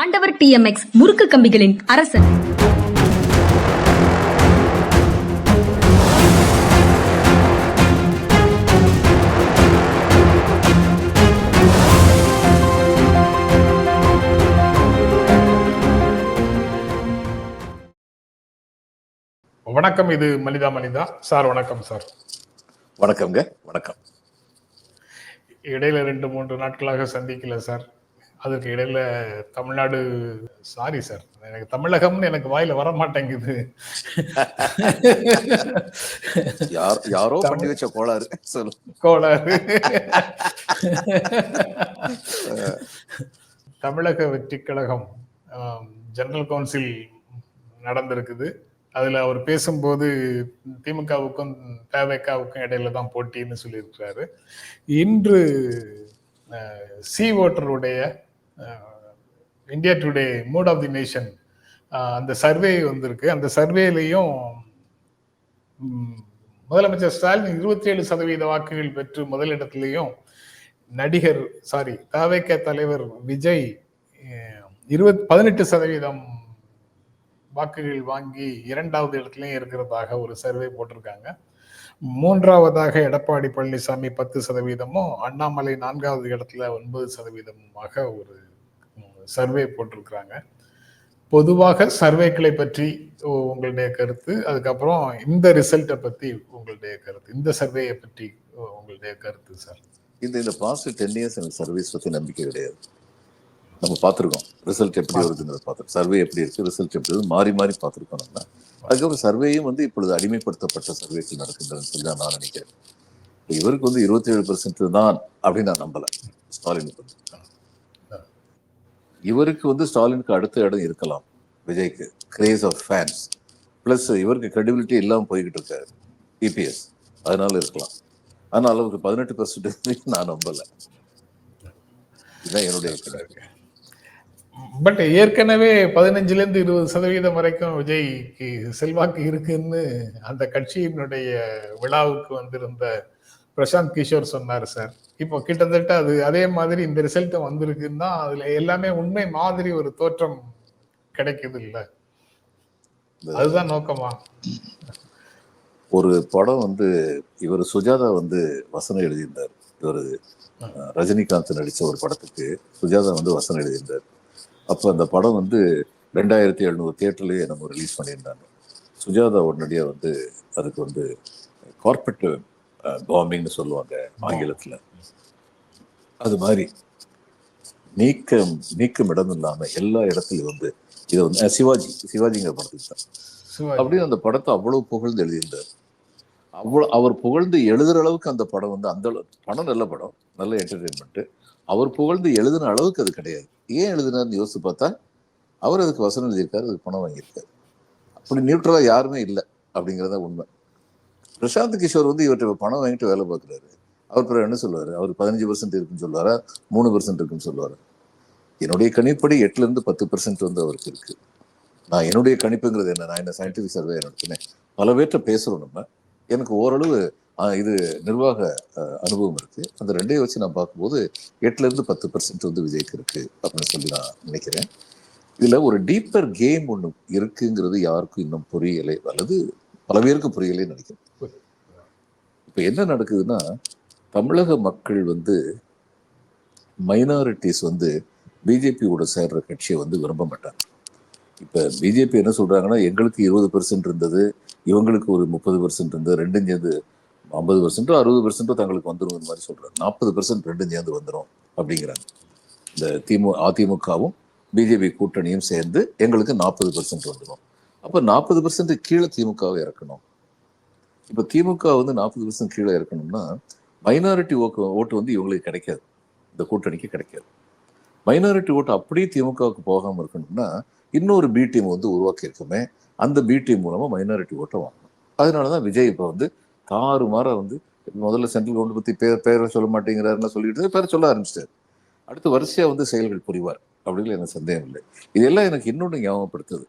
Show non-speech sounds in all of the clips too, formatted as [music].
ஆண்டவர் டிஎம்எக்ஸ் முறுக்கு கம்பிகளின் அரசன். வணக்கம் இது மனிதா மனிதா. சார் வணக்கம் சார். வணக்கம்ங்க வணக்கம். இடையில ரெண்டு மூன்று நாட்களாக சந்திக்கல சார். அதுக்கு இடையில தமிழ்நாடு சாரி சார் எனக்கு தமிழகம்னு எனக்கு வாயில வர மாட்டேங்குது யார். பண்ணி வச்ச கோளாறு. கோளாறு. தமிழக வெற்றி கழகம் ஜெனரல் கவுன்சில் நடந்திருக்குது. அதுல அவர் பேசும்போது திமுகவுக்கும் தேவைக்காவுக்கும் இடையில தான் போட்டின்னு சொல்லியிருக்கிறாரு. இன்று C ஓட்டருடைய India Today mood of the nation அந்த சர்வே வந்திருக்கு. அந்த சர்வேலையும் முதலமைச்சர் ஸ்டாலின் இருபத்தி ஏழு சதவீத வாக்குகள் பெற்று முதலிடத்திலையும் நடிகர் சாரி தாவேக்க தலைவர் விஜய் இருபத் பதினெட்டு சதவீதம் வாக்குகள் வாங்கி இரண்டாவது இடத்துலையும் இருக்கிறதாக ஒரு சர்வே போட்டிருக்காங்க. மூன்றாவதாக எடப்பாடி பழனிசாமி பத்து சதவீதமும் அண்ணாமலை நான்காவது இடத்துல ஒன்பது சதவீதமாக ஒரு சர்வே போட்டிருக்கிறாங்க. பொதுவாக சர்வேக்களை பற்றி உங்களுடைய கருத்து அதுக்கப்புறம் இந்த ரிசல்ட்டை பற்றி உங்களுடைய கருத்து இந்த சர்வேயை பற்றி உங்களுடைய கருத்து சார். இந்த இந்த பாஸ்ட் டென் இயர்ஸ் எனக்கு சர்வீஸ் பற்றி நம்பிக்கை கிடையாது. நம்ம பார்த்துருக்கோம். ரிசல்ட் எப்படி வருதுங்கிறத பார்த்துருக்கோம். சர்வே எப்படி இருக்குது ரிசல்ட் எப்படி இருக்குது மாறி மாறி பார்த்துருக்கோம் நம்ம. அதுக்கப்புறம் சர்வேயும் வந்து இப்பொழுது அடிமைப்படுத்தப்பட்ட சர்வேக்கள் நடக்கின்றதுன்னு சொல்லி தான் நான் நினைக்கிறேன். இவருக்கு வந்து இருபத்தி ஏழு தான் அப்படின்னு நான் நம்பலை. ஸ்டாலினுக்கு. இவருக்கு வந்து ஸ்டாலினுக்கு அடுத்த இடம் இருக்கலாம். விஜய்க்கு. கிரேஸ் ஆஃப் ஃபேன்ஸ் ப்ளஸ் இவருக்கு கிரெடிபிலிட்டி இல்லாமல் போய்கிட்டு இருக்காரு. இபிஎஸ் அதனால இருக்கலாம். ஆனால் அவருக்கு பதினெட்டு பெர்சன்டேஜ் [laughs] நான் நம்பலை. இதுதான் என்னுடைய கருத்து. பட் ஏற்கனவே பதினஞ்சுலேருந்து இருபது சதவீதம் வரைக்கும் விஜய்க்கு செல்வாக்கு இருக்குன்னு அந்த கட்சியினுடைய விழாவுக்கு வந்திருந்த பிரசாந்த் கிஷோர் சொன்னார் சார். இப்போ கிட்டத்தட்ட அது அதே மாதிரி இந்த ரிசல்ட் வந்திருக்குன்னு தான் அதுல எல்லாமே உண்மை மாதிரி ஒரு தோற்றம் கிடைக்குது இல்ல அதுதான் நோக்கமா? ஒரு படம் வந்து இவர் சுஜாதா வந்து வசனம் எழுதியிருந்தார். இவர் ரஜினிகாந்த் நடிச்ச ஒரு படத்துக்கு சுஜாதா வந்து வசனம் எழுதியிருந்தார். அப்போ அந்த படம் வந்து ரெண்டாயிரத்தி எழுநூறு தியேட்டர்லேயே நம்ம ரிலீஸ் பண்ணியிருந்தாங்க. சுஜாதா உடனடியாக வந்து அதுக்கு வந்து கார்பரேட் பாம்பிங்னு சொல்லுவாங்க ஆங்கிலத்தில். அது மாதிரி நீக்கம் நீக்கம் இடம் இல்லாமல் எல்லா இடத்துலையும் வந்து இதை வந்து சிவாஜி சிவாஜிங்கிற படத்துக்கு தான். அப்படின்னு அந்த படத்தை அவ்வளவு புகழ்ந்து எழுதியிருந்தார். அவ்வளவு அவர் புகழ்ந்து எழுதுற அளவுக்கு அந்த படம் வந்து அந்த படம் நல்ல படம் நல்ல என்டர்டெயின்மெண்ட் அவர் புகழ்ந்து எழுதின அளவுக்கு அது கிடையாது. ஏன் எழுதினார்னு யோசிச்சு பார்த்தா அவர் அதுக்கு வசனம் எழுதியிருக்காரு அதுக்கு பணம் வாங்கியிருக்காரு. அப்படி நியூட்ரலா யாருமே இல்லை அப்படிங்கிறத உண்மை. பிரசாந்த் கிஷோர் வந்து இவர்கிட்ட பணம் வாங்கிட்டு வேலை பார்க்குறாரு. அவர் பிறகு என்ன சொல்லுவார்? அவர் பதினஞ்சு பர்சன்ட் இருக்குன்னு சொல்லுவாரா? மூணு பர்சன்ட் இருக்குன்னு சொல்லுவாரா? என்னுடைய கணிப்படி எட்டுலேருந்து பத்து பர்சன்ட் வந்து அவருக்கு இருக்கு. நான் என்னுடைய கணிப்புங்கிறது என்ன? நான் என்ன சயின்டிஃபிக் சர்வே நடத்தினேன்? பல பேர்கிட்ட பேசுகிறோம் நம்ம. எனக்கு ஓரளவு இது நிர்வாக அனுபவம் இருக்கு. அந்த ரெண்டையும் வச்சு நான் பார்க்கும்போது எட்டுலேருந்து பத்து பர்சன்ட் வந்து விஜய்க்கு இருக்கு அப்படின்னு சொல்லி நான் நினைக்கிறேன். இதில் ஒரு டீப்பர் கேம் ஒன்று இருக்குங்கிறது யாருக்கும் இன்னும் புரியலை. அல்லது பல பேருக்கு புரியலைன்னு நினைக்கிறேன். இப்போ என்ன நடக்குதுன்னா தமிழக மக்கள் வந்து மைனாரிட்டிஸ் வந்து பிஜேபியோட சேர்ற கட்சியை வந்து விரும்ப மாட்டாங்க. இப்போ பிஜேபி என்ன சொல்கிறாங்கன்னா எங்களுக்கு இருபது பெர்சன்ட் இருந்தது இவங்களுக்கு ஒரு முப்பது பெர்சன்ட் இருந்தது ரெண்டும் சேர்ந்து ஐம்பது பெர்சென்ட்டோ அறுபது பெர்சென்ட்டோ தங்களுக்கு வந்துரும் மாதிரி சொல்கிறாங்க நாற்பது பெர்சன்ட் ரெண்டும் சேர்ந்து வந்துடும் அப்படிங்கிறாங்க. இந்த திமு அதிமுகவும் பிஜேபி கூட்டணியும் சேர்ந்து எங்களுக்கு நாற்பது பெர்சன்ட் வந்துடும் அப்போ நாற்பது பெர்சன்ட் கீழே திமுகவை இறக்கணும். இப்ப திமுக வந்து நாற்பது பர்சன்ட் கீழே இருக்கணும்னா மைனாரிட்டி ஓட்டு ஓட்டு வந்து இவங்களுக்கு கிடைக்காது. இந்த கூட்டணிக்கு கிடைக்காது. மைனாரிட்டி ஓட்டு அப்படியே திமுகவுக்கு போகாமல் இருக்கணும்னா இன்னொரு பி டீம் வந்து உருவாக்கியிருக்குமே அந்த பி டீம் மூலமாக மைனாரிட்டி ஓட்டை வாங்கணும். அதனால தான் விஜய் இப்போ வந்து தாறுமாறா வந்து முதல்ல சென்ட்ரல் கவர்மெண்ட் பற்றி பேர் பேரை சொல்ல மாட்டேங்கிறாருன்னு சொல்லிட்டு பேரை சொல்ல ஆரம்பிச்சிட்டாரு. அடுத்து வரிசையாக வந்து செயல்கள் புரிவார் அப்படிங்கிற எனக்கு சந்தேகம் இல்லை. இதெல்லாம் எனக்கு இன்னொன்று ஞாபகப்படுத்துது.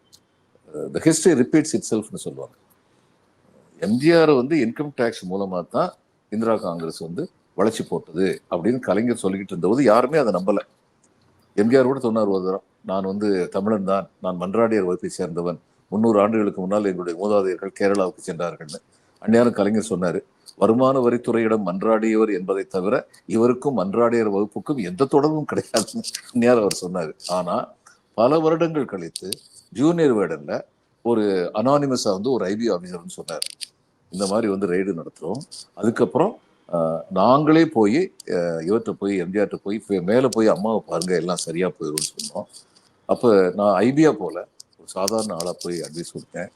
த ஹிஸ்டரி ரிப்பீட்ஸ் இட் செல்ஃப்னு சொல்லுவாங்க. எம்ஜிஆர் வந்து இன்கம் டேக்ஸ் மூலமா தான் இந்திரா காங்கிரஸ் வந்து வளர்ச்சி போட்டது அப்படின்னு கலைஞர் சொல்லிக்கிட்டு இருந்தபோது யாருமே அதை நம்பல. எம்ஜிஆர் கூட சொன்னார் ஒரு தரம் நான் வந்து தமிழன் தான் நான் மன்றாடியர் வகுப்பை சேர்ந்தவன். முன்னூறு ஆண்டுகளுக்கு முன்னால் எங்களுடைய மூதாதையர்கள் கேரளாவுக்கு சென்றார்கள்னு அந்நேரம் கலைஞர் சொன்னார் வருமான வரித்துறையிடம் மன்றாடியவர் என்பதை தவிர இவருக்கும் மன்றாடியர் வகுப்புக்கும் எந்த தொடர்பும் கிடையாதுன்னு அந்நேரம் அவர் சொன்னார். ஆனால் பல வருடங்கள் கழித்து ஜூனியர் வேர்டனில் ஒரு அனானிமஸாக வந்து ஒரு ஐபி ஆஃபீஸர்னு சொன்னார். இந்த மாதிரி வந்து ரெய்டு நடத்துகிறோம் அதுக்கப்புறம் நாங்களே போய் இவர்கிட்ட போய் எம்ஜிஆர்கிட்ட போய் மேலே போய் அம்மாவை பாருங்க எல்லாம் சரியாக போயிடும்னு சொன்னோம். அப்போ நான் ஐபியா போல ஒரு சாதாரண ஆளாக போய் அட்வைஸ் கொடுத்தேன்.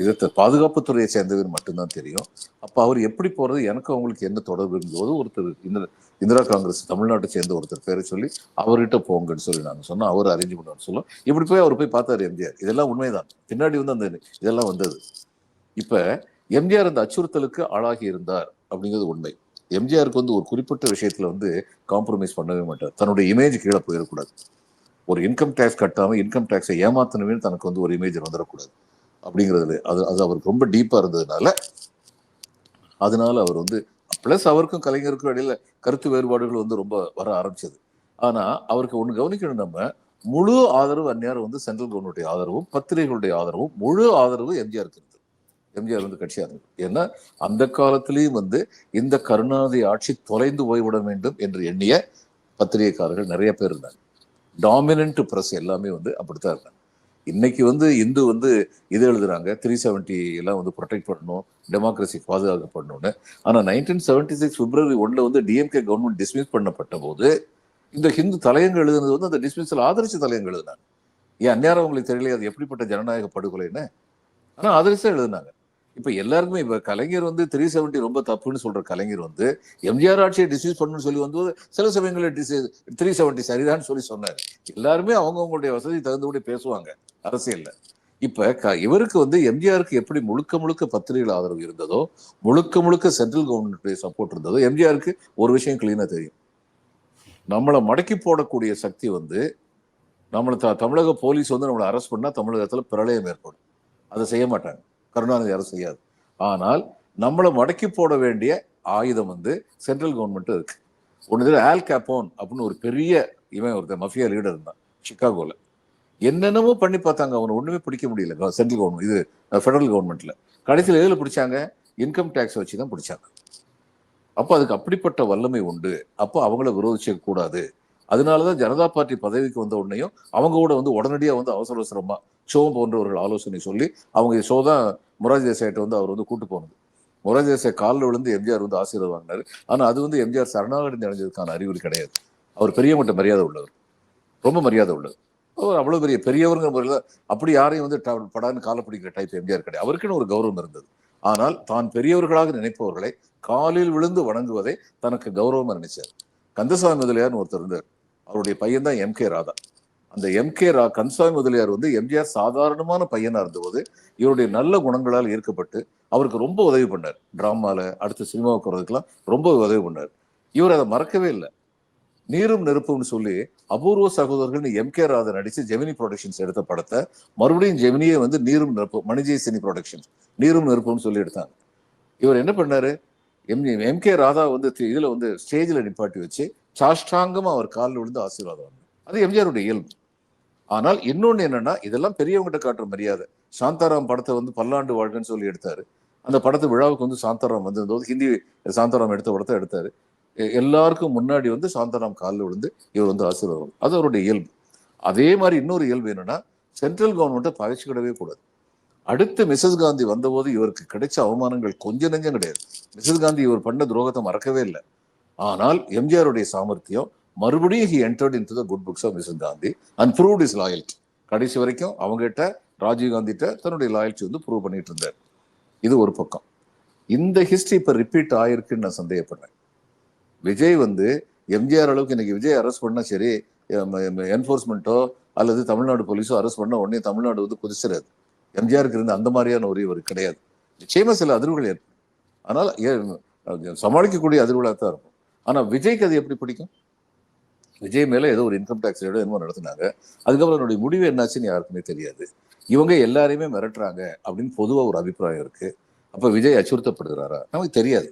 இதை பாதுகாப்புத்துறையை சேர்ந்தவர் மட்டும்தான் தெரியும். அப்போ அவர் எப்படி போகிறது எனக்கு அவங்களுக்கு என்ன தொடர்பு இருந்தபோது ஒருத்தர் இந்திரா இந்திரா காங்கிரஸ் தமிழ்நாட்டை சேர்ந்த ஒருத்தர் பேரை சொல்லி அவர்கிட்ட போங்கன்னு சொல்லி நாங்கள் சொன்னோம். அவர் அரேஞ்ச் பண்ணுவோம்னு சொல்லுவோம் இப்படி போய் அவர் போய் பார்த்தாரு எம்ஜிஆர். இதெல்லாம் உண்மைதான். பின்னாடி வந்து அந்த இதெல்லாம் வந்தது. இப்போ எம்ஜிஆர் அந்த அச்சுறுத்தலுக்கு ஆளாகி இருந்தார் அப்படிங்கிறது உண்மை. எம்ஜிஆருக்கு வந்து ஒரு குறிப்பிட்ட விஷயத்துல வந்து காம்ப்ரமைஸ் பண்ணவே மாட்டார். தன்னுடைய இமேஜ் கீழே போயிடக்கூடாது. ஒரு இன்கம் டேக்ஸ் கட்டாம இன்கம் டேக்ஸை ஏமாத்தணுமே தனக்கு வந்து ஒரு இமேஜ் வந்துடக்கூடாது. அப்படிங்கிறதுல அது அது அவருக்கு ரொம்ப டீப்பா இருந்ததுனால அதனால அவர் வந்து பிளஸ் அவருக்கும் கலைஞருக்கும் இடையில கருத்து வேறுபாடுகள் வந்து ரொம்ப வர ஆரம்பிச்சது. ஆனா அவருக்கு ஒன்று கவனிக்கணும் நம்ம முழு ஆதரவு அந்நேரம் வந்து சென்ட்ரல் கவர்மெண்ட்டுடைய ஆதரவும் பத்திரிகைகளுடைய ஆதரவும் முழு ஆதரவு எம்ஜிஆருக்கு இருந்தது. எம்ஜிஆர் வந்து கட்சியாக இருந்தது ஏன்னா அந்த காலத்திலையும் வந்து இந்த கருணாநிதி ஆட்சி தொலைந்து போய்விட வேண்டும் என்று எண்ணிய பத்திரிகைக்காரர்கள் நிறைய பேர் இருந்தாங்க. டாமினன்ட் பிரஸ் எல்லாமே வந்து அப்படித்தான் இருந்தாங்க. இன்னைக்கு வந்து இந்து வந்து இது எழுதுறாங்க த்ரீ செவன்டி எல்லாம் வந்து ப்ரொடெக்ட் பண்ணணும் டெமோக்ரஸி பாதுகாக்கப்படணும்னு ஆனால் நைன்டீன் செவன்டி சிக்ஸ் பிப்ரவரி ஒன்ல வந்து டிஎம்கே கவர்மெண்ட் டிஸ்மிஸ் பண்ணப்பட்ட போது இந்த ஹிந்து தலையங்க எழுதுனது வந்து அந்த டிஸ்மிஸில் ஆதரிச்சு தலையங்க எழுதினாங்க. ஏன் அந்நேரம் அவங்களுக்கு தெரியல அது எப்படிப்பட்ட ஜனநாயக படுகொலைன்னு? ஆனால் ஆதரிச்சு எழுதினாங்க. இப்போ எல்லாருக்குமே இப்போ கலைஞர் வந்து த்ரீ செவன்ட்டி ரொம்ப தப்புன்னு சொல்கிற கலைஞர் வந்து எம்ஜிஆர் ஆட்சியை டிஸ்மிஸ் பண்ணணும்னு சொல்லி வந்து சில சமயங்களில் த்ரீ செவன்ட்டி சரிதான்னு சொல்லி சொன்னார். எல்லாருமே அவங்கவுங்களுடைய வசதி தகுந்தபடி பேசுவாங்க. அரசியலில். இப்போ க- இவருக்கு வந்து எம்ஜிஆருக்கு எப்படி முழுக்க முழுக்க பத்திரிகைகள் ஆதரவு இருந்ததோ முழுக்க முழுக்க சென்ட்ரல் கவர்மெண்ட்டுடைய சப்போர்ட் இருந்ததோ எம்ஜிஆருக்கு ஒரு விஷயம் கிளீனாக தெரியும். நம்மளை மடக்கி போடக்கூடிய சக்தி வந்து நம்மளை த- தமிழக போலீஸ் வந்து நம்மளை அரெஸ்ட் பண்ணால் தமிழகத்தில் பிரளயம் ஏற்படும். அதை செய்ய மாட்டாங்க. கருணாநிதி அரசு செய்யாது. ஆனால் நம்மளை மடக்கி போட வேண்டிய ஆயுதம் வந்து சென்ட்ரல் கவர்மெண்ட் இருக்கு. ஒன்று ஆல் கேப்போன் அப்படின்னு ஒரு பெரிய இவன் ஒருத்தர் மஃபியா லீடர் இருந்தான் சிக்காகோவில் என்னென்னமோ பண்ணி பார்த்தாங்க. அவனை ஒன்றுமே பிடிக்க முடியல. சென்ட்ரல் கவர்மெண்ட் இது ஃபெடரல் கவர்மெண்ட்டில் கடைசியில் எதில் பிடிச்சாங்க? இன்கம் டேக்ஸ் வச்சு தான் பிடிச்சாங்க. அப்போ அதுக்கு அப்படிப்பட்ட வல்லமை உண்டு. அப்போ அவங்கள விரோதிச்சிக்க கூடாது. அதனாலதான் ஜனதா பார்ட்டி பதவிக்கு வந்த உடனேயும் அவங்க கூட வந்து உடனடியா வந்து அவசர அவசரமா ஷோ போன்றவர்கள் ஆலோசனை சொல்லி அவங்க ஷோ தான் முராஜ் தேசாய்கிட்ட வந்து அவர் வந்து கூட்டு போனது. முராஜ் தேசாய் காலில் விழுந்து எம்ஜிஆர் வந்து ஆசீர்வாதம் வாங்கினார். ஆனால் அது வந்து எம்ஜிஆர் சரணாகதி அடைஞ்சதுக்கான அறிகுறி கிடையாது. அவர் பெரிய மட்ட மரியாதை உள்ளவர். ரொம்ப மரியாதை உள்ளது அவர் அவ்வளவு பெரிய பெரியவருங்கிற முறையில் அப்படி யாரையும் வந்து ட- படான்னு காலை பிடிக்கிற டைப் எம்ஜிஆர் கிடையாது. அவருக்குன்னு ஒரு கௌரவம் இருந்தது. ஆனால் தான் பெரியவர்களாக நினைப்பவர்களை காலில் விழுந்து வணங்குவதை தனக்கு கௌரவமாக நினைச்சார். கந்தசாமி முதலியார்னு ஒருத்தர் இருந்தார். அவருடைய பையன் தான் எம் கே ராதா. அந்த எம் கே ரா கன்சாமி முதலியார் வந்து எம்ஜிஆர் சாதாரணமான பையனா இருந்தபோது இவருடைய நல்ல குணங்களால் ஈர்க்கப்பட்டு அவருக்கு ரொம்ப உதவி பண்ணார். டிராமால அடுத்த சினிமாவுக்கு வரதுக்கெல்லாம் ரொம்ப உதவி பண்ணார். இவர் அதை மறக்கவே இல்லை. நீரும் நெருப்பும்னு சொல்லி அபூர்வ சகோதரர்கள் எம் கே ராதா நடிச்சு ஜெமினி ப்ரொடக்ஷன்ஸ் எடுத்த படத்தை மறுபடியும் ஜெமினியே வந்து நீரும் நெருப்பு மணிஜய் சினி ப்ரொடக்ஷன்ஸ் நீரும் நெருப்பும்னு சொல்லி எடுத்தாங்க. இவர் என்ன பண்ணாரு? எம் எம் கே ராதா வந்து இதில் வந்து ஸ்டேஜ்ல நிப்பாட்டி வச்சு சாஷ்டாங்கமா அவர் காலில் விழுந்து ஆசீர்வாதம் வாங்கினார். அது எம்ஜிஆருடைய இயல்பு. ஆனால் இன்னொன்று என்னன்னா இதெல்லாம் பெரியவங்ககிட்ட காட்டுற மரியாதை. சாந்தாராம் படத்தை வந்து பல்லாண்டு வாழ்க்கைன்னு சொல்லி எடுத்தாரு. அந்த படத்து விழாவுக்கு வந்து சாந்தாராம் வந்திருந்தபோது ஹிந்தி சாந்தாராம் எடுத்த படத்தை எடுத்தாரு. எல்லாருக்கும் முன்னாடி வந்து சாந்தாராம் காலில் விழுந்து இவர் வந்து ஆசீர்வாதம் அது அவருடைய இயல்பு. அதே மாதிரி இன்னொரு இயல்பு என்னன்னா சென்ட்ரல் கவர்மெண்ட்டை பகைச்சிக்கிடவே கூடாது. அடுத்து மிஸ்ஸஸ் காந்தி வந்தபோது இவருக்கு கிடைச்ச அவமானங்கள் கொஞ்சம் நெஞ்சம் கிடையாது. மிஸ்ஸஸ் காந்தி இவர் பண்ண துரோகத்தை மறக்கவே இல்லை. ஆனால் எம்ஜிஆருடைய சாமர்த்தியம் மறுபடியும் he entered in to the good books of Mrs Gandhi and prove his loyalty கடைசி வரைக்கும் அவங்ககிட்ட ராஜீவ் காந்திகிட்ட தன்னுடைய லாயல்ட்டி வந்து ப்ரூவ் பண்ணிட்டு இருந்தார். இது ஒரு பக்கம். இந்த ஹிஸ்டரி இப்போ ரிப்பீட் ஆயிருக்குன்னு நான் சந்தேகப்படுறேன். விஜய் வந்து எம்ஜிஆர் அளவுக்கு இன்னைக்கு விஜய் அரெஸ்ட் பண்ணால் சரி என்ஃபோர்ஸ்மெண்ட்டோ அல்லது தமிழ்நாடு போலீஸோ அரெஸ்ட் பண்ண உடனே தமிழ்நாடு வந்து குதிச்சிடாது. எம்ஜிஆருக்கு இருந்த அந்த மாதிரியான ஒரு இவர் கிடையாது. நிச்சயமாக சில அதிர்வுகள் ஏற்படும். ஆனால் சமாளிக்கக்கூடிய அதிர்வுகளாக தான் இருக்கும். ஆனால் விஜய்க்கு அது எப்படி பிடிக்கும்? விஜய் மேலே ஏதோ ஒரு இன்கம் டேக்ஸ் ரேடோ என்னமோ நடத்தினாங்க. அதுக்கப்புறம் என்னுடைய முடிவு என்னாச்சுன்னு யாருக்குமே தெரியாது. இவங்க எல்லாரையுமே மிரட்டுறாங்க அப்படின்னு பொதுவாக ஒரு அபிப்பிராயம் இருக்கு. அப்போ விஜய் அச்சுறுத்தப்படுகிறாரா? நமக்கு தெரியாது.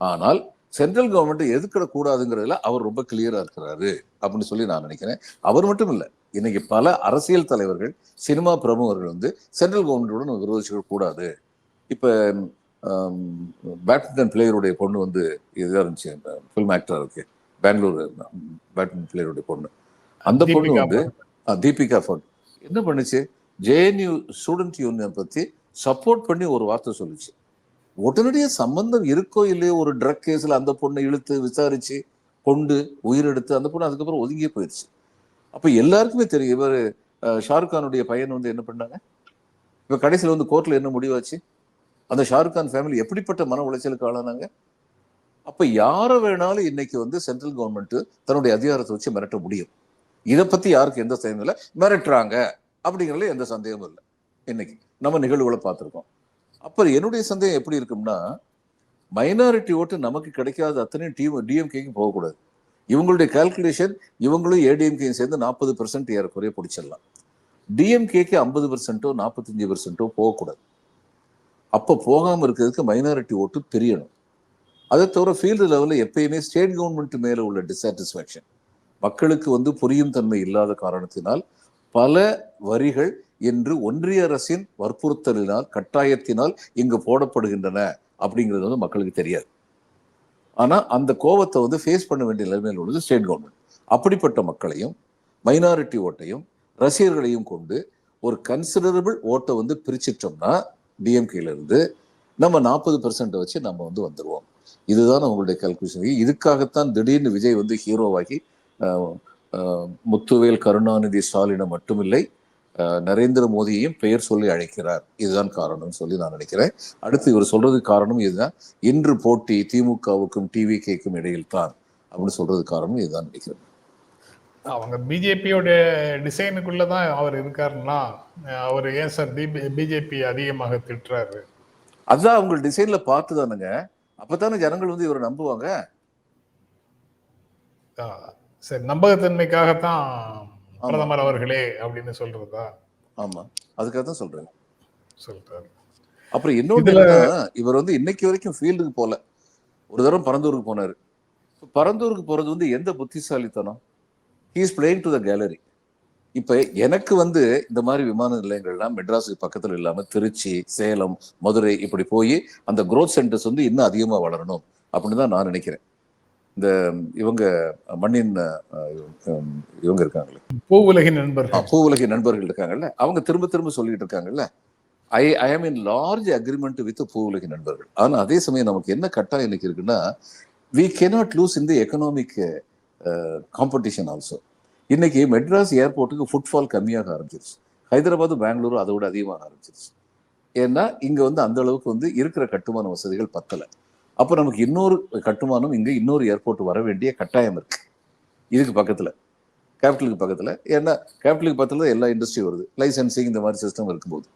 ஆனால் சென்ட்ரல் கவர்மெண்ட் எதுக்கிட அவர் ரொம்ப கிளியராக இருக்கிறாரு அப்படின்னு சொல்லி நான் நினைக்கிறேன். அவர் மட்டும் இல்லை இன்னைக்கு பல அரசியல் தலைவர்கள் சினிமா பிரமுகர்கள் வந்து சென்ட்ரல் கவர்மெண்ட்டுடன் விரோதிச்சுக்க கூடாது இப்போ பேட்மிண்டன் பிளேயருடைய பொண்ணு வந்து இதுதான் இருந்துச்சு ஃபில்ம் ஆக்டரா இருக்கு. பெங்களூர் பேட்மிண்டன் பிளேயருடைய பொண்ணு. அந்த பொண்ணு தீபிகா வந்து தீபிகா ஃபோன். என்ன பண்ணுச்சு? ஜேஎன்யூ ஸ்டூடெண்ட் யூனியன் பத்தி சப்போர்ட் பண்ணி ஒரு வார்த்தை சொல்லுச்சு. உடனடியாக சம்பந்தம் இருக்கோ இல்லையோ ஒரு ட்ரக் கேஸ்ல அந்த பொண்ணை இழுத்து விசாரிச்சு கொண்டு உயிரெடுத்து அந்த பொண்ணு அதுக்கப்புறம் ஒதுங்கியே போயிடுச்சு அப்ப எல்லாருக்குமே தெரியும் இவர் ஷாருக் கானுடைய பையன் வந்து என்ன பண்ணாங்க? இப்ப கடைசியில் வந்து கோர்ட்ல என்ன முடிவாச்சு? அந்த ஷாருக் கான் ஃபேமிலி எப்படிப்பட்ட மன உளைச்சலுக்கு ஆளானாங்க? அப்போ யாரை வேணாலும் இன்னைக்கு வந்து சென்ட்ரல் கவர்மெண்ட்டு தன்னுடைய அதிகாரத்தை வச்சு மிரட்ட முடியும். இதை பற்றி யாருக்கு எந்த சந்தேகமும் இல்லை. மிரட்டுறாங்க அப்படிங்கிறதுல எந்த சந்தேகமும் இல்லை. இன்னைக்கு நம்ம நிகழ்வுகளை பார்த்துருக்கோம். அப்புறம் என்னுடைய சந்தேகம் எப்படி இருக்கும்னா மைனாரிட்டி ஓட்டு நமக்கு கிடைக்காத அத்தனையும் டீம் டிஎம்கேக்கு போகக்கூடாது. இவங்களுடைய கால்குலேஷன் இவங்களும் ஏடிஎம்கேயும் சேர்ந்து நாற்பது பெர்சென்ட் ஏறக்குறைய பிடிச்சிடலாம். டிஎம்கேக்கு ஐம்பது பெர்சென்ட்டோ நாற்பத்தஞ்சு பெர்சென்ட்டோ போகக்கூடாது. அப்போ போகாமல் இருக்கிறதுக்கு மைனாரிட்டி ஓட்டு தெரியணும். அதை தவிர ஃபீல்டு லெவலில் எப்பயுமே ஸ்டேட் கவர்மெண்ட் மேலே உள்ள டிசாட்டிஸ்ஃபேக்ஷன் மக்களுக்கு வந்து புரியும் தன்மை இல்லாத காரணத்தினால் பல வரிகள் என்று ஒன்றிய அரசின் வற்புறுத்தலினால் கட்டாயத்தினால் இங்கு போடப்படுகின்றன அப்படிங்கிறது வந்து மக்களுக்கு தெரியாது. ஆனால் அந்த கோபத்தை வந்து ஃபேஸ் பண்ண வேண்டிய நிலைமையில் உள்ளது ஸ்டேட் கவர்மெண்ட் அப்படிப்பட்ட மக்களையும் மைனாரிட்டி ஓட்டையும் ரசிகர்களையும் கொண்டு ஒரு கன்சிடரபிள் ஓட்டை வந்து பிரிச்சிட்டோம்னா டிஎம்கேலேருந்து நம்ம நாற்பது பெர்சென்ட் வச்சு நம்ம வந்து வந்துடுவோம் இதுதான் அவங்களுடைய கால்குலேஷன் இதுக்காகத்தான் திடீர்னு விஜய் வந்து ஹீரோவாகி முத்துவேல் கருணாநிதி ஸ்டாலினை மட்டுமில்லை நரேந்திர மோடியையும் பெயர் சொல்லி அழைக்கிறார். இதுதான் காரணம்னு சொல்லி நான் நினைக்கிறேன். அடுத்து இவர் சொல்றதுக்கு காரணம் இதுதான். இன்று போட்டி திமுகவுக்கும் டிவிகேக்கும் இடையில் தான் அப்படின்னு சொல்றது காரணம் இதுதான் நினைக்கிறேன். அவங்க பிஜேபியோட டிசைனுக்குள்ள தான் அவர் இருக்காருன்னா அவர் ஏன் சார் பிஜேபி அதிகமாக திட்டுறாரு? அதான் அவங்க டிசைன்ல பார்த்து தானுங்க. அப்பதானே ஜனங்கள் வந்து இவரை நம்புவாங்க? சரி நம்பகத்தன்மைக்காகத்தான் பிரதமர் அவர்களே அப்படின்னு சொல்றதா? ஆமா அதுக்காக தான் சொல்றேன். சொல்றாரு. அப்புறம் இன்னொன்று இவர் வந்து இன்னைக்கு வரைக்கும் ஃபீல்டுக்கு போல. ஒரு தடவை பரந்தூருக்கு போனாரு. பரந்தூருக்கு போறது வந்து எந்த புத்திசாலித்தனம்? He's playing to the gallery இப்ப எனக்கு வந்து இந்த மாதிரி விமான நிலையங்கள்லாம் மெட்ராஸுக்கு பக்கத்துல இல்லாம திருச்சி சேலம் மதுரை இப்படி போய் அந்த growth சென்டர்ஸ் வந்து இன்னும் அதிகமா வளரணும் அப்படின்னு தான் நான் நினைக்கிறேன். இந்த இவங்க மண்ணின் இவங்க இருக்காங்களே பூ உலகின் நண்பர்கள். பூ உலகின் நண்பர்கள் இருக்காங்கல்ல. அவங்க திரும்ப திரும்ப சொல்லிட்டு இருக்காங்கல்ல. ஐ ஐ ஆம் இன் லார்ஜ் அக்ரிமெண்ட் வித் பூ உலகின் நண்பர்கள். ஆனா அதே சமயம் நமக்கு என்ன கட்டாயம் இன்னைக்கு இருக்குன்னா we cannot lose in the economic competition also இன்னைக்கு மெட்ராஸ் ஏர்போர்ட்டுக்கு ஃபுட்ஃபால் கம்மியாக ஆரம்பிச்சிருச்சு. ஹைதராபாத் பெங்களூர் அதை விட அதிகமாக ஆரம்பிச்சிருச்சு. ஏன்னா இங்கே வந்து அந்த அளவுக்கு வந்து இருக்கிற கட்டுமான வசதிகள் பத்தலை. அப்போ நமக்கு இன்னொரு கட்டுமானம் இங்கே இன்னொரு ஏர்போர்ட் வர வேண்டிய கட்டாயம் இருக்கு. இதுக்கு பக்கத்தில். கேபிட்டலுக்கு பக்கத்தில். ஏன்னா கேபிட்டலுக்கு பக்கத்தில் எல்லா இண்டஸ்ட்ரி வருது. லைசன்சிங் இந்த மாதிரி சிஸ்டம் இருக்கும்போது.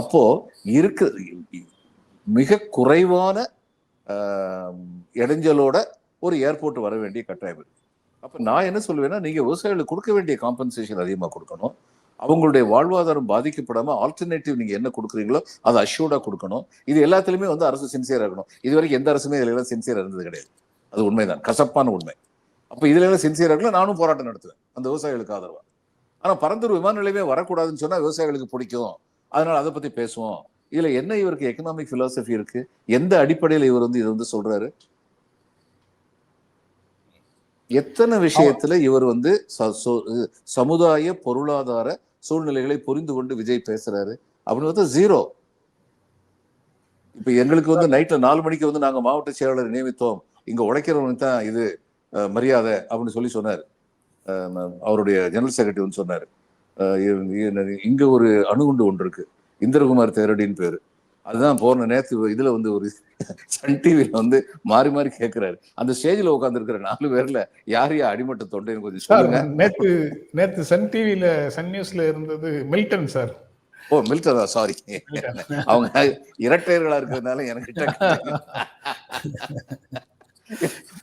அப்போது இருக்க மிக குறைவான இடைஞ்சலோட ஒரு ஏர்போர்ட் வர வேண்டிய கட்டாயம் இருக்கு. அப்ப நான் என்ன சொல்லுவேன்னா நீங்க விவசாயிகளுக்கு கொடுக்க வேண்டிய காம்பன்சேஷன் அதிகமா கொடுக்கணும். அவங்களுடைய வாழ்வாதாரம் பாதிக்கப்படாம ஆல்டர்னேட்டிவ் நீங்க என்ன கொடுக்குறீங்களோ அதை அஷ்யூர்டா கொடுக்கணும். இது எல்லாத்துலயுமே வந்து அரசு சின்சியரா இருக்கணும். இது வரைக்கும் எந்த அரசுமே இதுல எல்லாம் சின்சியரா இருந்தது கிடையாது. அது உண்மைதான். கசப்பான உண்மை. அப்ப இதுல எல்லாம் சின்சியரா இருக்கலாம் நானும் போராட்டம் நடத்துவேன். அந்த விவசாயிகளுக்கு ஆதரவா. ஆனா பரந்தூர் விமான நிலையமே வரக்கூடாதுன்னு சொன்னா விவசாயிகளுக்கு பிடிக்கும். அதனால அதை பத்தி பேசுவோம். இதுல என்ன இவருக்கு எக்கனாமிக் பிலாசபி இருக்கு? எந்த அடிப்படையில் இவர் வந்து இதை வந்து சொல்றாரு? எத்தனை விஷயத்துல இவர் வந்து ச- சமுதாய பொருளாதார சூழ்நிலைகளை புரிந்து கொண்டு விஜய் பேசுறாரு அப்படின்னு பார்த்தா ஜீரோ இப்ப எங்களுக்கு வந்து நைட்ல நாலு மணிக்கு வந்து நாங்க மாவட்ட செயலாளர் நியமித்தோம். இங்க உழைக்கிறவனுக்கு தான் இது அஹ், மரியாதை அப்படின்னு சொல்லி சொன்னாரு. அவருடைய ஜெனரல் செக்ரட்டரி வந்து சொன்னாரு. இங்க ஒரு அணுகுண்டு ஒன்று இருக்கு. இந்திரகுமார் தேரடின்னு பேரு. அதுதான் போன நேத்து இதுல வந்து ஒரு சன் டிவில வந்து மாறி மாறி கேட்கிறாரு அந்த ஸ்டேஜ்ல உட்கார்ந்து இருக்கிற நாலு பேர்ல யார் யார் அடிமட்ட தொண்டைன்னு கொஞ்சம் சொல்லுங்க. நேத்து நேத்து சன் டிவில சன் நியூஸ்ல இருந்தது மில்டன் சார். ஓ மில்டனா சாரி அவங்க இரட்டையர்களா இருக்கிறதுனால எனக்கு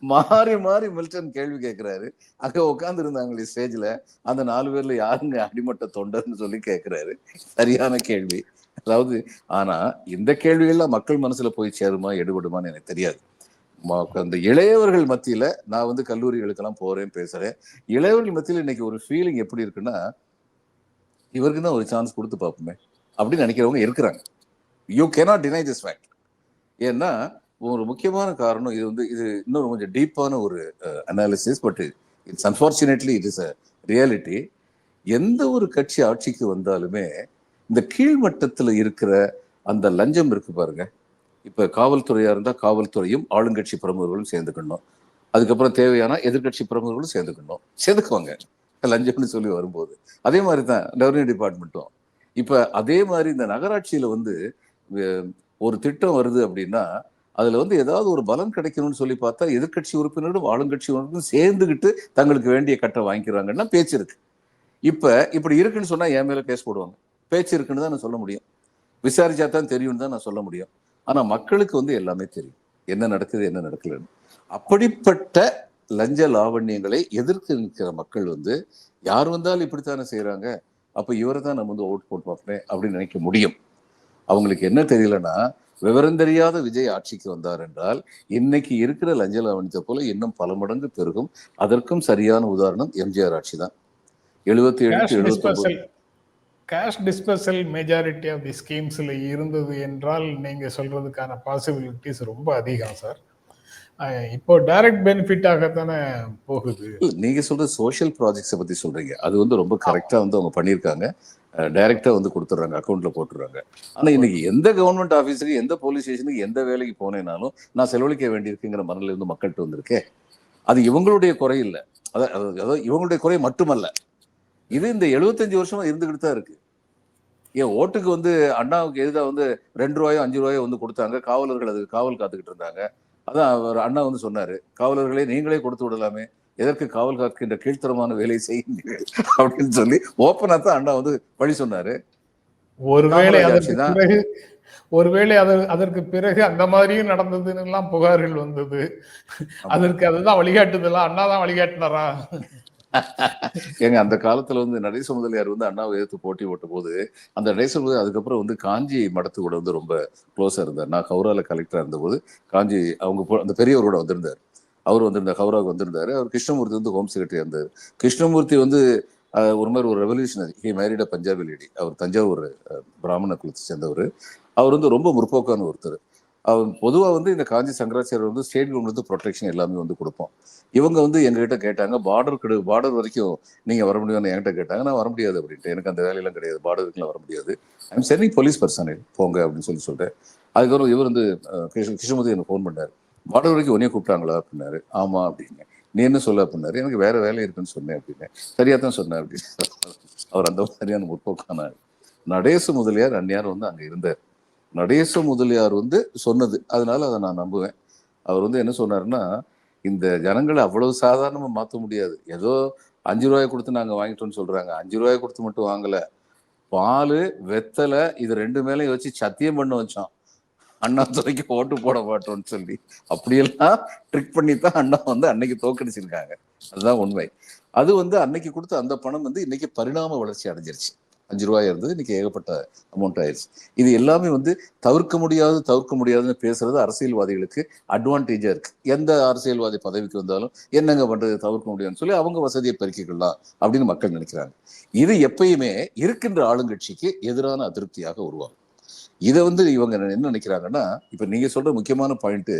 மாறி மாறி மில்டன் கேள்வி கேட்கிறாரு அங்க உட்கார்ந்து இருந்தாங்களே ஸ்டேஜ்ல அந்த நாலு பேர்ல யாருங்க அடிமட்ட தொண்டர்னு சொல்லி கேட்கிறாரு சரியான கேள்வி. அதாவது ஆனா இந்த கேள்விகள்லாம் மக்கள் மனசுல போய் சேருமா எடுபடுமான்னு எனக்கு தெரியாது. அந்த இளையவர்கள் மத்தியில நான் வந்து கல்லூரிகளுக்கெல்லாம் போறேன் பேசுறேன். இளையவர்கள் மத்தியில இன்னைக்கு ஒரு ஃபீலிங் எப்படி இருக்குன்னா இவருக்கு தான் ஒரு சான்ஸ் கொடுத்து பார்ப்போமே அப்படின்னு நினைக்கிறவங்க இருக்கிறாங்க. You cannot deny this fact ஏன்னா ஒரு முக்கியமான காரணம் இது வந்து இது இன்னொரு கொஞ்சம் டீப்பான ஒரு analysis but it's unfortunately it is a reality எந்த ஒரு கட்சி ஆட்சிக்கு வந்தாலுமே இந்த கீழ்மட்டத்தில் இருக்கிற அந்த லஞ்சம் இருக்கு பாருங்க. இப்போ காவல்துறையாக இருந்தால் காவல்துறையும் ஆளுங்கட்சி பிரமுகர்களும் சேர்ந்துக்கணும். அதுக்கப்புறம் தேவையான எதிர்க்கட்சி பிரமுகர்களும் சேர்ந்துக்கணும். சேர்ந்துக்குவாங்க. லஞ்சம்னு சொல்லி வரும்போது. அதே மாதிரி தான் ரெவன்யூ டிபார்ட்மெண்ட்டும் இப்போ அதே மாதிரி இந்த நகராட்சியில் வந்து ஒரு திட்டம் வருது அப்படின்னா அதில் வந்து ஏதாவது ஒரு பலன் கிடைக்கணும்னு சொல்லி பார்த்தா எதிர்க்கட்சி உறுப்பினரும் ஆளுங்கட்சி உறுப்பினரும் சேர்ந்துக்கிட்டு தங்களுக்கு வேண்டிய கட்டை வாங்கிக்கிறாங்கன்னா பேச்சு இருக்கு. இப்போ இப்படி இருக்குன்னு சொன்னால் என் மேலே கேஸ் போடுவாங்க. பேச்சு இருக்குன்னு தான் நான் சொல்ல முடியும். விசாரிச்சா தான் தெரியும்னு தான் நான் சொல்ல முடியும். ஆனா மக்களுக்கு வந்து எல்லாமே தெரியும். என்ன நடக்குது என்ன நடக்கலன்னு. அப்படிப்பட்ட லஞ்ச லாவண்யங்களை எதிர்த்து நிற்கிற மக்கள் வந்து யார் வந்தாலும் இப்படித்தானே செய்றாங்க. அப்ப இவரை தான் நம்ம வந்து ஓட்டு போட்டு பார்ப்பேன் அப்படின்னு நினைக்க முடியும். அவங்களுக்கு என்ன தெரியலன்னா விவரம் தெரியாத விஜய் ஆட்சிக்கு வந்தார் என்றால் இன்னைக்கு இருக்கிற லஞ்ச லாவண்யத்தை போல இன்னும் பல மடங்கு பெருகும். அதற்கும் சரியான உதாரணம் எம்ஜிஆர் ஆட்சி தான். எழுபத்தி ஏழு எழுபத்தி cash dispersal majority of the ஸ்கீம்ஸ்ல இருந்தது என்றால் நீங்க சொல்றதுக்கான பாசிபிலிட்டிஸ் ரொம்ப அதிகம் சார் இப்போ டைரக்ட் பெனிஃபிட்டாகத்தானே போகுது? இல்ல, நீங்க சொல்ற சோஷியல் ப்ராஜெக்ட்ஸை பத்தி சொல்றீங்க. அது வந்து ரொம்ப கரெக்டா வந்து அவங்க பண்ணியிருக்காங்க டைரக்டா வந்து கொடுத்துட்றாங்க அக்கௌண்ட்ல போட்டுறாங்க ஆனா இன்னைக்கு எந்த கவர்மெண்ட் ஆபீஸுக்கு எந்த போலீஸ் ஸ்டேஷனுக்கு எந்த வேலைக்கு போனேனாலும் நான் செலவழிக்க வேண்டியிருக்குங்கிற மனநிலை இருந்து மக்கள்கிட்ட வந்திருக்கே. அது இவங்களுடைய குறை இல்ல. அதாவது இவங்களுடைய குறை மட்டுமல்ல. இது இந்த 75 வருஷமா இருந்துகிட்டு தான் இருக்கு. ஏன் ஓட்டுக்கு வந்து அண்ணாவுக்கு எதிராக வந்து ரெண்டு ரூபாயோ அஞ்சு ரூபாயோ வந்து கொடுத்தாங்க. காவலர்கள் அதுக்கு காவல் காத்துக்கிட்டு இருந்தாங்க. அதான் அவர் அண்ணா வந்து சொன்னாரு. காவலர்களே நீங்களே கொடுத்து விடலாமே. எதற்கு காவல் காக்கின்ற கீழ்த்தரமான வேலையை செய்யுங்கள் அப்படின்னு சொல்லி ஓப்பனா தான் அண்ணா வந்து வழி சொன்னாரு. ஒருவேளை அதற்கு ஒருவேளை அது அதற்கு பிறகு அந்த மாதிரியும் நடந்ததுன்னு எல்லாம் புகார்கள் வந்தது. அதற்கு அதுதான் வழிகாட்டுதலா? அண்ணா தான் வழிகாட்டினாரா? ஏங்க அந்த காலத்துல வந்து நடேச முதலியார் வந்து அண்ணாவை எதிர்த்து போட்டி போட்ட போது அந்த நடேச முதலியார் அதுக்கப்புறம் வந்து காஞ்சி மடத்து கூட வந்து ரொம்ப க்ளோஸா இருந்தார். நான் கௌரால கலெக்டரா இருந்தபோது காஞ்சி அவங்க போ- அந்த பெரியவர் கூட வந்திருந்தார். அவர் வந்திருந்தார் கௌராவுக்கு வந்திருந்தாரு. அவர் கிருஷ்ணமூர்த்தி வந்து ஹோம் செக்ரட்டரி இருந்தார். கிருஷ்ணமூர்த்தி வந்து ஒரு மாதிரி ஒரு revolutionary he married Punjabi lady அவர் தஞ்சாவூர் பிராமண குலத்தை சேர்ந்தவர். அவர் வந்து ரொம்ப முற்போக்கான ஒருத்தர். அவர் பொதுவாக வந்து இந்த காஞ்சி சங்கராச்சாரியர் வந்து ஸ்டேட் கவர்மெண்ட் ப்ரொடெக்ஷன் எல்லாமே வந்து கொடுப்போம் இவங்க வந்து எங்ககிட்ட கேட்டாங்க பார்டர் கெடு பார்டர் வரைக்கும் நீங்கள் வர முடியும்னு என்கிட்ட கேட்டாங்க. நான் வர முடியாது அப்படின்ட்டு. எனக்கு அந்த வேலையெல்லாம் கிடையாது. பார்டருக்குலாம் வர முடியாது. ஐம் சென்னிங் போலீஸ் பர்சனே போங்க அப்படின்னு சொல்லி சொல்லிட்டேன். அதுக்கப்புறம் இவர் வந்து கிருஷ்ணமூர்த்தி எனக்கு ஃபோன் பண்ணார். பார்டர் வரைக்கும் உடனே கூப்பிட்டாங்களா? அப்படின்னாரு. ஆமாம் அப்படின்னு நீ என்ன சொல்ல? அப்படின்னாரு. எனக்கு வேற வேலை இருக்குன்னு சொன்னேன் அப்படின்னு சரியா தான் சொன்னார் அப்படின்னு அவர் அந்த மாதிரியான முற்போக்கான நடேசு முதலியார் அந்நியார் வந்து அங்கே இருந்தார். நடேச முதலியார் வந்து சொன்னது. அதனால அதை நான் நம்புவேன். அவர் வந்து என்ன சொன்னாருன்னா இந்த ஜனங்களை அவ்வளவு சாதாரணமாக மாற்ற முடியாது. ஏதோ அஞ்சு ரூபாய் கொடுத்து நாங்கள் வாங்கிட்டோம்னு சொல்கிறாங்க அஞ்சு ரூபாய் கொடுத்து மட்டும் வாங்கலை. பால் வெத்தலை இது ரெண்டு மேலேயும் வச்சு சத்தியம் பண்ண வச்சோம் அண்ணா துறைக்கு ஓட்டு போட மாட்டோம்னு சொல்லி. அப்படியெல்லாம் ட்ரிக் பண்ணி தான் அண்ணா வந்து அன்னைக்கு தோக்கடிச்சிருக்காங்க. அதுதான் உண்மை. அது வந்து அன்னைக்கு கொடுத்த அந்த பணம் வந்து இன்னைக்கு பரிணாம வளர்ச்சி அடைஞ்சிருச்சு. அஞ்சு ரூபாய் இருந்தது இன்னைக்கு ஏகப்பட்ட அமௌண்ட் ஆயிருச்சு. இது எல்லாமே வந்து தவிர்க்க முடியாது தவிர்க்க முடியாதுன்னு பேசுறது அரசியல்வாதிகளுக்கு அட்வான்டேஜா இருக்கு. எந்த அரசியல்வாதி பதவிக்கு வந்தாலும் என்னங்க பண்றது தவிர்க்க முடியாதுன்னு சொல்லி அவங்க வசதியை பெருக்கிக்கலாம் அப்படின்னு மக்கள் நினைக்கிறாங்க. இது எப்பயுமே இருக்கின்ற ஆளுங்கட்சிக்கு எதிரான அதிருப்தியாக உருவாகும். இதை வந்து இவங்க என்ன நினைக்கிறாங்கன்னா இப்ப நீங்க சொல்ற முக்கியமான பாயிண்ட்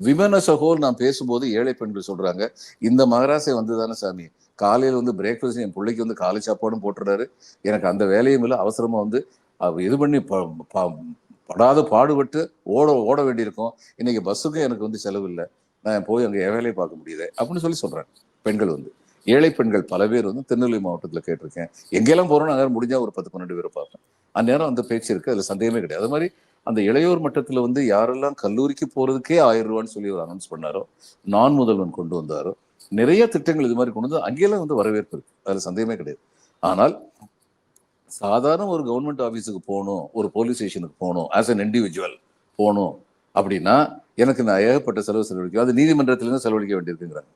விமன சகோல் நான் பேசும்போது ஏழை பெண்கள் சொல்றாங்க இந்த மகராசை வந்து தானே சாமி காலையில் வந்து பிரேக்ஃபாஸ்ட் என் பிள்ளைக்கு வந்து காலை சாப்பாடும் போட்டுறாரு எனக்கு அந்த வேலையும் இல்லை அவசரமாக வந்து இது பண்ணி ப- படாத பாடுபட்டு ஓட ஓட வேண்டியிருக்கும். இன்னைக்கு பஸ்ஸுக்கும் எனக்கு வந்து செலவு இல்லை. நான் போய் அங்கே என் வேலையை பார்க்க முடியுது அப்படின்னு சொல்லி சொல்கிறேன் பெண்கள் வந்து. ஏழை பெண்கள் பல பேர் வந்து திருநெல்வேலி மாவட்டத்தில் கேட்டிருக்கேன். எங்கெல்லாம் போறோம் அங்கே முடிஞ்சால் ஒரு பத்து பன்னெண்டு பேரை பார்ப்பேன். அந்நேரம் அந்த பேச்சு இருக்குது அதில் சந்தேகமே கிடையாது. அது மாதிரி அந்த இளையோர் மட்டத்தில் வந்து யாரெல்லாம் கல்லூரிக்கு போகிறதுக்கே ஆயிரம் ரூபான்னு சொல்லி ஒரு அனௌன்ஸ் பண்ணாரோ நான் முதல்வன் கொண்டு வந்தாரோ நிறைய திட்டங்கள் இது மாதிரி கொண்டு வந்து அங்கெல்லாம் வந்து வரவேற்பு இருக்கு. அதுல சந்தேகமே கிடையாது. ஆனால் சாதாரண ஒரு கவர்மெண்ட் ஆஃபீஸுக்கு போகணும் ஒரு போலீஸ் ஸ்டேஷனுக்கு போகணும் ஆஸ் அன் இண்டிவிஜுவல் போகணும் அப்படின்னா எனக்கு நான் ஏகப்பட்ட செலவு செலவழிக்கும் அது நீதிமன்றத்துல இருந்து செலவழிக்க வேண்டியிருக்குங்கிறாங்க.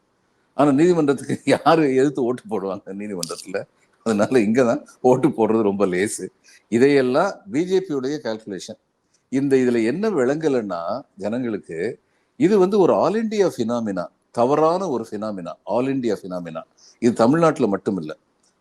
ஆனா நீதிமன்றத்துக்கு யாரு எதிர்த்து ஓட்டு போடுவாங்க நீதிமன்றத்துல? அதனால இங்கதான் ஓட்டு போடுறது ரொம்ப லேசு. இதையெல்லாம் பிஜேபியுடைய கால்குலேஷன் இந்த இதுல என்ன விளங்கலைன்னா ஜனங்களுக்கு இது வந்து ஒரு ஆல் இண்டியா ஃபினாமினா தவறான ஒரு ஃபினாமினா ஆல் இண்டியா ஃபினாமினா இது தமிழ்நாட்டில் மட்டும் இல்லை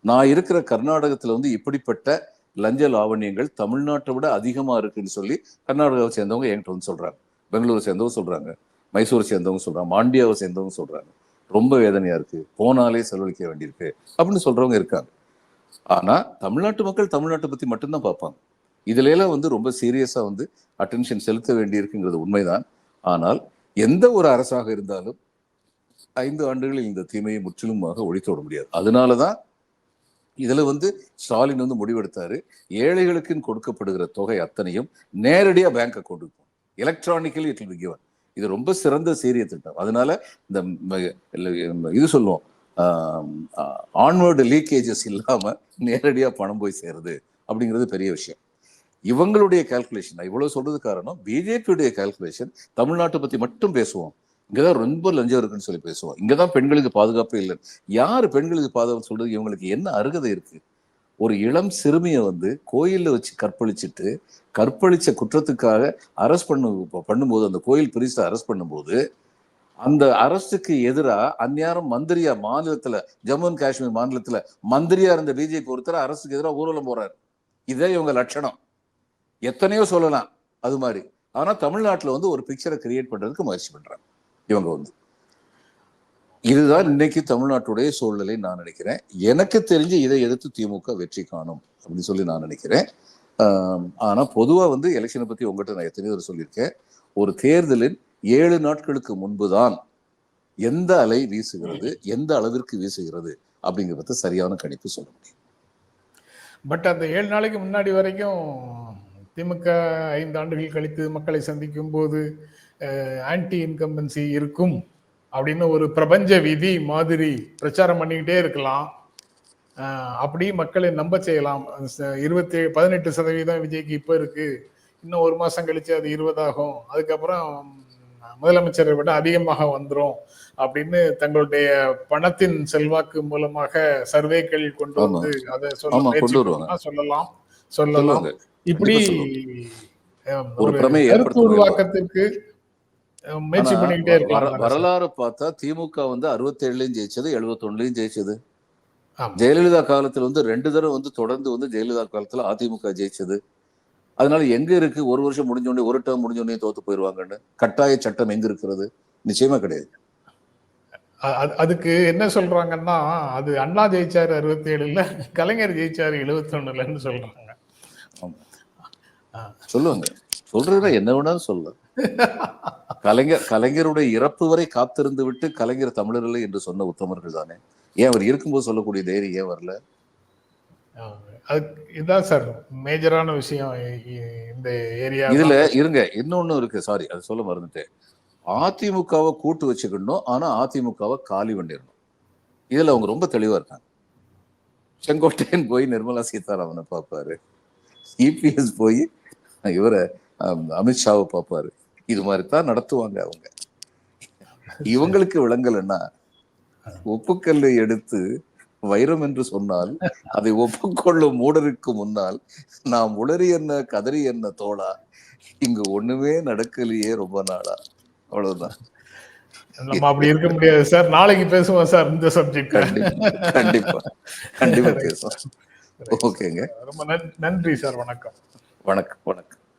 நான் இருக்கிற கர்நாடகத்தில் வந்து இப்படிப்பட்ட லஞ்ச லாவண்யங்கள் தமிழ்நாட்டை விட அதிகமாக இருக்குன்னு சொல்லி கர்நாடகாவை சேர்ந்தவங்க என்கிட்ட வந்து சொல்றாங்க. பெங்களூரை சேர்ந்தவங்க சொல்கிறாங்க மைசூரை சேர்ந்தவங்க சொல்றாங்க. மாண்டியாவை சேர்ந்தவங்க சொல்றாங்க. ரொம்ப வேதனையா இருக்கு. போனாலே செலவழிக்க வேண்டியிருக்கு அப்படின்னு சொல்றவங்க இருக்காங்க. ஆனால் தமிழ்நாட்டு மக்கள் தமிழ்நாட்டை பத்தி மட்டும்தான் பார்ப்பாங்க. இதிலெல்லாம் வந்து ரொம்ப சீரியஸாக வந்து அட்டென்ஷன் செலுத்த வேண்டியிருக்குங்கிறது உண்மைதான். ஆனால் எந்த ஒரு அரசாக இருந்தாலும் ஐந்து ஆண்டுகளில் இந்த தீமையை முற்றிலுமாக ஒழித்து விட முடியாது. அதனாலதான் இதில் வந்து ஸ்டாலின் வந்து முடிவெடுத்தாரு. ஏழைகளுக்குன்னு கொடுக்கப்படுகிற தொகை அத்தனையும் நேரடியாக பேங்க் அக்கௌண்ட்டுக்கு போகும் எலக்ட்ரானிக்கலி இட் கிவன் இது ரொம்ப சிறந்த சீரிய திட்டம். அதனால இந்த இது சொல்லுவோம். ஆன்வர்டு லீக்கேஜஸ் இல்லாமல் நேரடியாக பணம் போய் சேருது அப்படிங்கிறது பெரிய விஷயம். இவங்களுடைய கால்குலேஷன் நான் இவ்வளோ சொல்றது காரணம் பிஜேபியுடைய கால்குலேஷன் தமிழ்நாட்டை பற்றி மட்டும் பேசுவோம். இங்கதான் ரொம்ப லஞ்சம் இருக்குன்னு சொல்லி பேசுவோம். இங்கதான் பெண்களுக்கு பாதுகாப்பே இல்லை. யாரு பெண்களுக்கு பாதுகாப்பு சொல்றது? இவங்களுக்கு என்ன அருகதை இருக்கு? ஒரு இளம் சிறுமியை வந்து கோயிலில் வச்சு கற்பழிச்சிட்டு கற்பழிச்ச குற்றத்துக்காக அரெஸ்ட் பண்ண பண்ணும்போது அந்த கோயில் பிரிஸ்ட அரெஸ்ட் பண்ணும்போது அந்த அரசுக்கு எதிராக அந்நேரம் மந்திரியா மாநிலத்துல ஜம்மு அண்ட் காஷ்மீர் மாநிலத்துல மந்திரியா இருந்த பிஜேபி ஒருத்தர் அரசுக்கு எதிராக ஊர்வலம் போறாரு. இதே இவங்க லட்சணம். எத்தனையோ சொல்லலாம். அது மாதிரி. ஆனா தமிழ்நாட்டில் வந்து ஒரு பிக்சரை கிரியேட் பண்றதுக்கு முயற்சி பண்றாங்க. இவங்க வந்து. இதுதான் இன்னைக்கு தமிழ்நாட்டுடைய சூழ்நிலை நான் நினைக்கிறேன். எனக்கு தெரிஞ்சு இதை எதிர்த்து திமுக வெற்றி காணும் அப்படின்னு சொல்லி நான் நினைக்கிறேன். ஆனால் ஆனா பொதுவா வந்து எலெக்ஷனை பத்தி உங்ககிட்ட நான் எத்தனையோ தடவை சொல்லியிருக்கேன். ஒரு தேர்தலின் ஏழு நாட்களுக்கு முன்பு தான் எந்த அலை வீசுகிறது எந்த அளவிற்கு வீசுகிறது அப்படிங்கிறத சரியான கணிப்பு சொல்ல முடியும். பட் அந்த ஏழு நாளைக்கு முன்னாடி வரைக்கும் திமுக ஐந்து ஆண்டுகள் கழித்து மக்களை சந்திக்கும் போது ஆன்டி இன்கம்பன்சி இருக்கும் அப்படின்னு ஒரு பிரபஞ்ச விதி மாதிரி பிரச்சாரம் பண்ணிக்கிட்டே இருக்கலாம். அப்படி மக்களை நம்ப செய்யலாம். இருபத்தி பதினெட்டு சதவீதம் விஜய்க்கு இப்போ இருக்கு. இன்னும் ஒரு மாசம் கழிச்சு அது இருபதாகும். அதுக்கப்புறம் முதலமைச்சரை விட அதிகமாக வந்துரும் அப்படின்னு தங்களுடைய பணத்தின் செல்வாக்கு மூலமாக சர்வேக்கள் கொண்டு. வந்து அதை சொல்ல சொல்லலாம். சொல்லலாம். இப்படி ஒரு கருத்து உருவாக்கத்திற்கு முயற்சி பண்ணிக்கிட்டே இருக்கலாம் வரலாறு பார்த்தா திமுக வந்து அறுபத்தேழுலயும் ஜெயிச்சது எழுபத்தொன்னுலயும் ஜெயிச்சது. ஜெயலலிதா காலத்துல வந்து ரெண்டு தடவை வந்து தொடர்ந்து வந்து ஜெயலலிதா காலத்துல அதிமுக ஜெயிச்சது. அதனால எங்க இருக்கு? ஒரு வருஷம் முடிஞ்ச உடனே ஒரு டேர்ம் முடிஞ்ச உடனே தோத்து போயிருவாங்கன்னு. கட்டாய சட்டம் எங்க இருக்கிறது? நிச்சயமா கிடையாது. அதுக்கு என்ன சொல்றாங்கன்னா அது அண்ணா ஜெயிச்சாரு அறுபத்தி ஏழுல கலைஞர் ஜெயிச்சாரு எழுபத்தி ஒண்ணுலன்னு சொல்றாங்க சொல்லுவாங்க சொல்றதுனா என்ன வேணாலும் சொல்லலாம் [laughs] கலைஞர் கலைஞருடைய இறப்பு வரை காத்திருந்து விட்டு கலைஞர் தமிழர்கள் என்று சொன்ன உத்தமர்கள் தானே? ஏன் அவர் இருக்கும்போது சொல்லக்கூடிய தைரியம் ஏன் வரல? அது இதுதான் சார் மேஜரான விஷயம் இந்த ஏரியா இதுல இருங்க இன்னொன்னு இருக்கு சாரி அது சொல்ல மறந்துட்டேன். அதிமுகவை கூட்டு வச்சுக்கணும் ஆனா அதிமுகவை காலி பண்ணிடணும். இதுல அவங்க ரொம்ப தெளிவா இருக்காங்க. செங்கோட்டையன் போய் நிர்மலா சீதாராமனை பார்ப்பாரு. இபிஎஸ் போய் இவரை அம், அமித்ஷாவை பார்ப்பாரு. இது மாதிரி தான் நடத்துவாங்க அவங்க. இவங்களுக்கு விளங்கலைன்னா ஒப்புக்கல்லை எடுத்து வைரம் என்று சொன்னால் அதை ஒப்புக்கொள்ளும் மூடருக்கு முன்னால் நாம் உளறி என்ன கதறி என்ன தோழா இங்க ஒண்ணுமே நடக்கலையே ரொம்ப நாளா. அவ்வளவுதான். நம்ம அப்படி இருக்க முடியாது சார். நாளைக்கு பேசுவோம் சார் இந்த சப்ஜெக்ட் கண்டிப்பா கண்டிப்பா பேசுவோம். ஓகேங்க. ரொம்ப நன்- நன்றி சார். வணக்கம். வணக்கம் வணக்கம்.